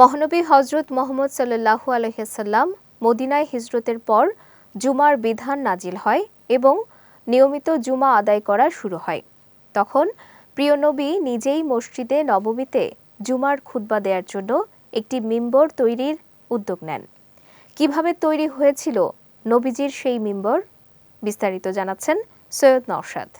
মহানবী হজরত মোহাম্মদ সাল্লাহু আলহিসাল্লাম মদিনায় হিজরতের পর জুমার বিধান নাজিল হয় এবং নিয়মিত জুমা আদায় করা শুরু হয়। তখন প্রিয় নবী নিজেই মসজিদে নবমীতে জুমার খুতবা দেওয়ার জন্য একটি মিম্বর তৈরির উদ্যোগ নেন। কীভাবে তৈরি হয়েছিল নবীজির সেই মিম্বর বিস্তারিত জানাচ্ছেন সৈয়দ নওশাদ।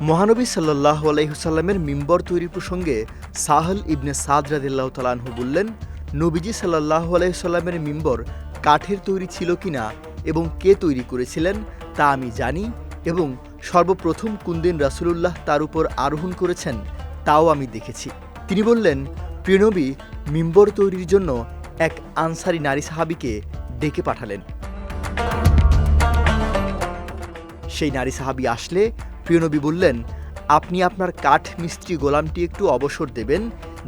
মহানবী সাল্লাহ আলাইহুসাল্লামের মিম্বর তৈরি প্রসঙ্গে সাহল ইবনে সাদ রাদিল্লাহ তালাহু বললেন, নবীজি সাল্লাহ আলাইসাল্লামের মিম্বর কাঠের তৈরি ছিল কিনা এবং কে তৈরি করেছিলেন তা আমি জানি এবং সর্বপ্রথম কুন্দিন রাসুলুল্লাহ তার উপর আরোহণ করেছেন তাও আমি দেখেছি। তিনি বললেন প্রিয়নবী মিম্বর তৈরির জন্য এক আনসারি নারী সাহাবিকে ডেকে পাঠালেন। সেই নারী সাহাবি আসলে প্রিয়নবী বললেন, আপনি আপনার কাঠ মিস্ত্রি গোলামটি একটু অবসর দেবেন,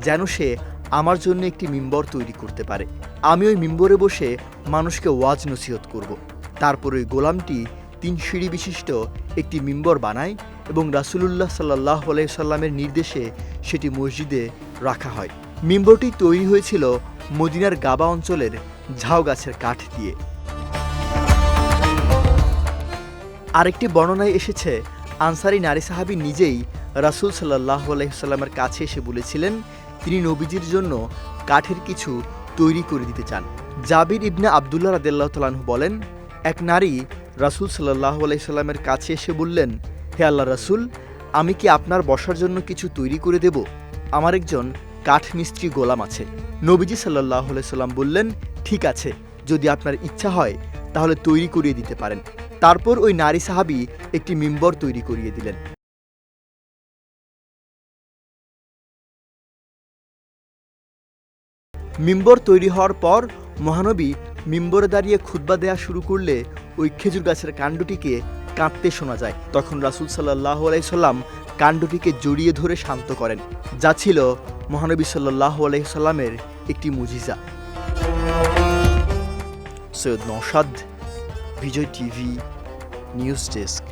যেন সে আমার জন্য একটি মিম্বর তৈরি করতে পারে। আমি ওই মিম্বরে বসে মানুষকে ওয়াজ নসিহত করব। তারপর ওই গোলামটি তিন সিঁড়ি বিশিষ্ট একটি মিম্বর বানায় এবং রাসুলুল্লাহ সাল্লাহ সাল্লামের নির্দেশে সেটি মসজিদে রাখা হয়। মিম্বরটি তৈরি হয়েছিল মদিনার গাবা অঞ্চলের ঝাউ গাছের কাঠ দিয়ে। আরেকটি বর্ণনায় এসেছে আনসারি নারী সাহাবি নিজেই রাসুল সাল্লাহ আলাইসাল্লামের কাছে এসে বলেছিলেন, তিনি নবীজির জন্য কাঠের কিছু তৈরি করে দিতে চান। জাবির ইবনে আবদুল্লাহ রাদেল্লাহ তালাহু বলেন, এক নারী রাসুল সাল্লাহ আলাইসাল্লামের কাছে এসে বললেন, হে আল্লাহ রাসুল, আমি কি আপনার বসার জন্য কিছু তৈরি করে দেব? আমার একজন কাঠ মিস্ত্রি গোলাম আছে। নবীজি সাল্লাহ সাল্লাম বললেন, ঠিক আছে, যদি আপনার ইচ্ছা হয়, তাহলে তৈরি করিয়ে দিতে পারেন। তারপর ওই নারী সাহাবি একটি মিম্বর তৈরি করিয়ে দিলেন। মিম্বর তৈরি হওয়ার পর মহানবী মিম্বরে দাঁড়িয়ে খুতবা দেয়া শুরু করলে ওই খেজুর গাছের কাণ্ডটিকে কাঁদতে শোনা যায়। তখন রাসুল সাল্লাহ আলাইসাল্লাম কাণ্ডটিকে জড়িয়ে ধরে শান্ত করেন। যা ছিল মহানবী সাল্লাহ আলাইসাল্লামের একটি মুজিজা। Syed Nousad Bijoy TV news disc.